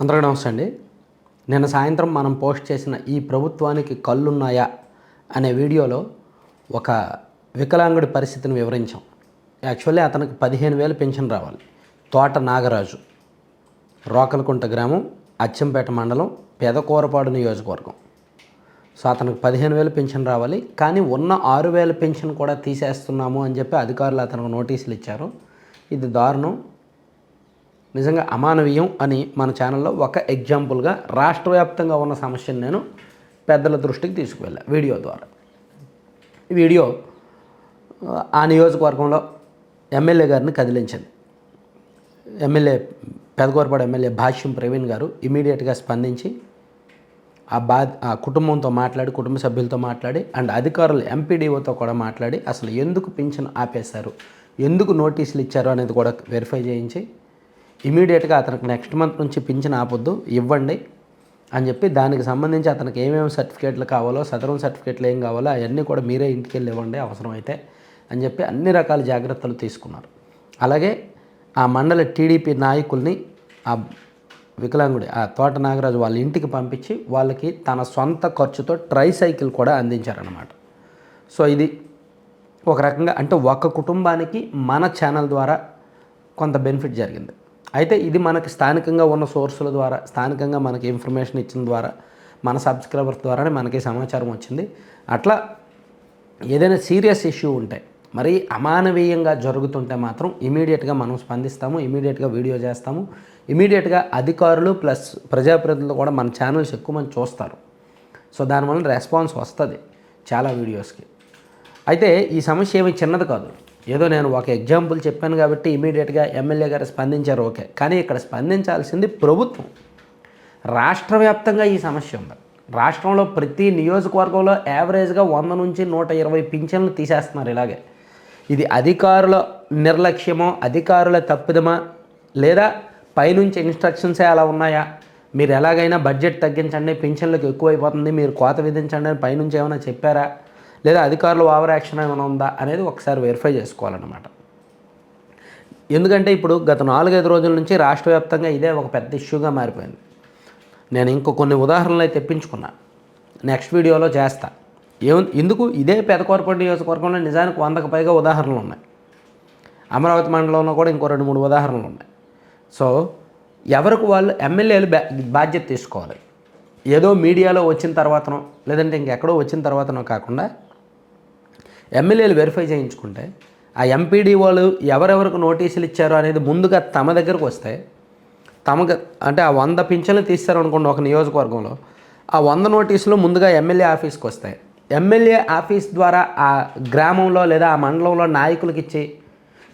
అందరికీ నమస్తే అండి. నిన్న సాయంత్రం మనం పోస్ట్ చేసిన ఈ ప్రభుత్వానికి కళ్ళున్నాయా అనే వీడియోలో ఒక వికలాంగుడి పరిస్థితిని వివరించాం. యాక్చువల్లీ అతనికి పదిహేను వేలు పెన్షన్ రావాలి. తోట నాగరాజు రోకలకుంట గ్రామం అచ్చంపేట మండలం పెదకూరపాడు నియోజకవర్గం. సో అతనికి పదిహేను వేలు పెన్షన్ రావాలి. కానీ ఉన్న ఆరు వేల పెన్షన్ కూడా తీసేస్తున్నాము అని చెప్పి అధికారులు అతనికి నోటీసులు ఇచ్చారు. ఇది దారుణం. నిజంగా అమానవీయం అని మన ఛానల్లో ఒక ఎగ్జాంపుల్గా రాష్ట్ర వ్యాప్తంగా ఉన్న సమస్యను నేను పెద్దల దృష్టికి తీసుకువెళ్ళా వీడియో ద్వారా. వీడియో ఆ, నియోజకవర్గంలో ఎమ్మెల్యే గారిని కదిలించింది. ఎమ్మెల్యే పెదగోరపాడు ఎమ్మెల్యే భాష్యం ప్రవీణ్ గారు ఇమీడియట్గా స్పందించి ఆ బా ఆ కుటుంబంతో మాట్లాడి కుటుంబ సభ్యులతో మాట్లాడి అండ్ అధికారులు ఎంపీడీఓతో కూడా మాట్లాడి అసలు ఎందుకు పింఛన్ ఆపేశారు? ఎందుకు నోటీసులు ఇచ్చారు అనేది కూడా వెరిఫై చేయించి ఇమీడియట్గా అతనికి నెక్స్ట్ మంత్ నుంచి పింఛన్ ఆపొద్దు ఇవ్వండి అని చెప్పి దానికి సంబంధించి అతనికి ఏమేమి సర్టిఫికేట్లు కావాలో సదరం సర్టిఫికేట్లు ఏం కావాలో అవన్నీ కూడా మీరే ఇంటికి వెళ్ళి ఇవ్వండి అవసరమైతే అని చెప్పి అన్ని రకాల జాగ్రత్తలు తీసుకున్నారు. అలాగే ఆ మండల టీడీపీ నాయకుల్ని ఆ వికలాంగుడి ఆ తోట నాగరాజు వాళ్ళ ఇంటికి పంపించి వాళ్ళకి తన సొంత ఖర్చుతో ట్రై సైకిల్ కూడా అందించారన్నమాట. సో ఇది ఒక రకంగా అంటే ఒక కుటుంబానికి మన ఛానల్ ద్వారా కొంత బెనిఫిట్ జరిగింది. అయితే ఇది మనకి స్థానికంగా ఉన్న సోర్సుల ద్వారా స్థానికంగా మనకి ఇన్ఫర్మేషన్ ఇచ్చిన ద్వారా మన సబ్స్క్రైబర్స్ ద్వారానే మనకి సమాచారం వచ్చింది. అట్లా ఏదైనా సీరియస్ ఇష్యూ ఉంటే మరి అమానవీయంగా జరుగుతుంటే మాత్రం ఇమీడియట్గా మనం స్పందిస్తాము ఇమీడియట్గా వీడియో చేస్తాము. ఇమీడియట్గా అధికారులు ప్లస్ ప్రజాప్రతినిధులు కూడా మన ఛానల్స్ ఎక్కువ మంది చూస్తారు. సో దానివల్ల రెస్పాన్స్ వస్తుంది చాలా వీడియోస్కి అయితే ఈ సమస్య ఏమి చిన్నది కాదు. ఏదో నేను ఒక ఎగ్జాంపుల్ చెప్పాను కాబట్టి ఇమీడియట్గా ఎమ్మెల్యే గారు స్పందించారు ఓకే. కానీ ఇక్కడ స్పందించాల్సింది ప్రభుత్వం. రాష్ట్ర వ్యాప్తంగా ఈ సమస్య ఉంది. రాష్ట్రంలో ప్రతి నియోజకవర్గంలో యావరేజ్గా వంద నుంచి నూట ఇరవై పింఛన్లు తీసేస్తున్నారు ఇలాగే. ఇది అధికారుల నిర్లక్ష్యమో అధికారుల తప్పిదమా లేదా పైనుంచి ఇన్స్ట్రక్షన్సే అలా ఉన్నాయా? మీరు ఎలాగైనా బడ్జెట్ తగ్గించండి పింఛన్లకు ఎక్కువైపోతుంది మీరు కోత విధించండి అని పైనుంచి ఏమైనా చెప్పారా? లేదా అధికారులు ఓవర్ యాక్షన్ ఏమైనా ఉందా అనేది ఒకసారి వెరిఫై చేసుకోవాలన్నమాట. ఎందుకంటే ఇప్పుడు గత నాలుగైదు రోజుల నుంచి రాష్ట్ర వ్యాప్తంగా ఇదే ఒక పెద్ద ఇష్యూగా మారిపోయింది. నేను ఇంకో కొన్ని ఉదాహరణలు అయితే తెప్పించుకున్నా. నెక్స్ట్ వీడియోలో చేస్తా. ఏం ఎందుకు ఇదే పెదకూరపల్లి నియోజకవర్గంలో నిజానికి వందకు పైగా ఉదాహరణలు ఉన్నాయి. అమరావతి మండలంలో కూడా ఇంకో రెండు మూడు ఉదాహరణలు ఉన్నాయి. సో ఎవరికి వాళ్ళు ఎమ్మెల్యేలు బా బాధ్యత తీసుకోవాలి. ఏదో మీడియాలో వచ్చిన తర్వాతనో లేదంటే ఇంకెక్కడో వచ్చిన తర్వాతనో కాకుండా ఎమ్మెల్యేలు వెరిఫై చేయించుకుంటే ఆ ఎంపీడీ వాళ్ళు ఎవరెవరికి నోటీసులు ఇచ్చారో అనేది ముందుగా తమ దగ్గరకు వస్తే తమకు అంటే ఆ వంద పింఛన్లు తీస్తారు అనుకోండి ఒక నియోజకవర్గంలో ఆ వంద నోటీసులు ముందుగా ఎమ్మెల్యే ఆఫీస్కి వస్తాయి. ఎమ్మెల్యే ఆఫీస్ ద్వారా ఆ గ్రామంలో లేదా ఆ మండలంలో నాయకులకి ఇచ్చి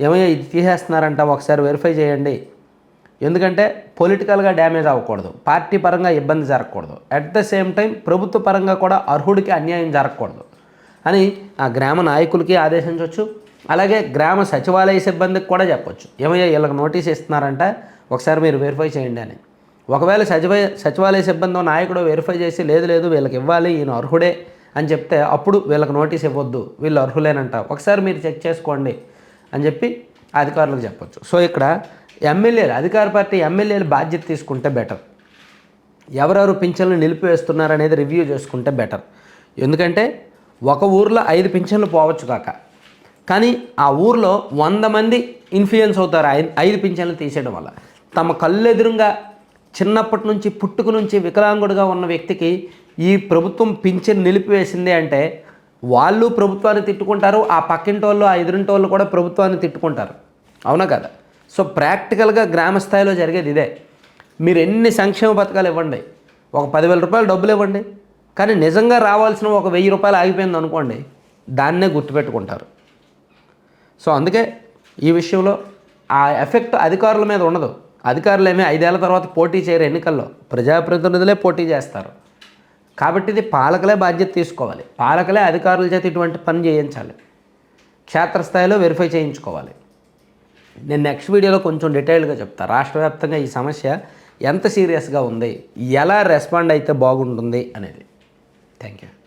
ఏమయ్యా ఇది తీసేస్తున్నారంట ఒకసారి వెరిఫై చేయండి. ఎందుకంటే పొలిటికల్గా డ్యామేజ్ అవ్వకూడదు. పార్టీ పరంగా ఇబ్బంది జరగకూడదు. అట్ ద సేమ్ టైం ప్రభుత్వ పరంగా కూడా అర్హుడికి అన్యాయం జరగకూడదు. అని ఆ గ్రామ నాయకులకి ఆదేశించవచ్చు. అలాగే గ్రామ సచివాలయ సిబ్బందికి కూడా చెప్పొచ్చు. ఏమయ్యా వీళ్ళకి నోటీస్ ఇస్తున్నారంట ఒకసారి మీరు వెరిఫై చేయండి అని. ఒకవేళ సచివాలయ సచివాలయ సిబ్బంది నాయకుడు వెరిఫై చేసి లేదు లేదు వీళ్ళకి ఇవ్వాలి ఈయన అర్హుడే అని చెప్తే అప్పుడు వీళ్ళకి నోటీస్ ఇవ్వద్దు వీళ్ళు అర్హులేనంట. ఒకసారి మీరు చెక్ చేసుకోండి అని చెప్పి అధికారులకు చెప్పొచ్చు. సో ఇక్కడ ఎమ్మెల్యేలు అధికార పార్టీ ఎమ్మెల్యేలు బాధ్యత తీసుకుంటే బెటర్ ఎవరెవరు పింఛన్లు నిలిపివేస్తున్నారు అనేది రివ్యూ చేసుకుంటే బెటర్ ఎందుకంటే ఒక ఊర్లో ఐదు పింఛన్లు పోవచ్చు కాక. కానీ ఆ ఊర్లో వంద మంది ఇన్ఫ్లుయెన్స్ అవుతారు ఐదు ఐదు పింఛన్లు తీసేయడం వల్ల. తమ కళ్ళెదురుగా చిన్నప్పటి నుంచి పుట్టుక నుంచి వికలాంగుడిగా ఉన్న వ్యక్తికి ఈ ప్రభుత్వం పింఛన్ నిలిపివేసింది అంటే వాళ్ళు ప్రభుత్వాన్ని తిట్టుకుంటారు ఆ పక్కింటి వాళ్ళు ఆ ఎదురింటి వాళ్ళు కూడా ప్రభుత్వాన్ని తిట్టుకుంటారు. అవునా కదా? సో ప్రాక్టికల్గా గ్రామ స్థాయిలో జరిగేది ఇదే. మీరు ఎన్ని సంక్షేమ పథకాలు ఇవ్వండి? ఒక పదివేల రూపాయలు డబ్బులు ఇవ్వండి. కానీ నిజంగా రావాల్సిన ఒక వెయ్యి రూపాయలు ఆగిపోయింది అనుకోండి దాన్నే గుర్తుపెట్టుకుంటారు. సో అందుకే ఈ విషయంలో ఆ ఎఫెక్ట్ అధికారుల మీద ఉండదు. అధికారులు ఏమి ఐదేళ్ళ తర్వాత పోటీ చేయరు ఎన్నికల్లో. ప్రజాప్రతినిధులే పోటీ చేస్తారు. కాబట్టి ఇది పాలకలే బాధ్యత తీసుకోవాలి. పాలకులే అధికారుల చేత ఇటువంటి పని చేయించాలి. క్షేత్రస్థాయిలో వెరిఫై చేయించుకోవాలి. నేను నెక్స్ట్ వీడియోలో కొంచెం డీటెయిల్గా చెప్తాను రాష్ట్ర వ్యాప్తంగా ఈ సమస్య ఎంత సీరియస్గా ఉంది? ఎలా రెస్పాండ్ అయితే బాగుంటుంది అనేది. Thank you.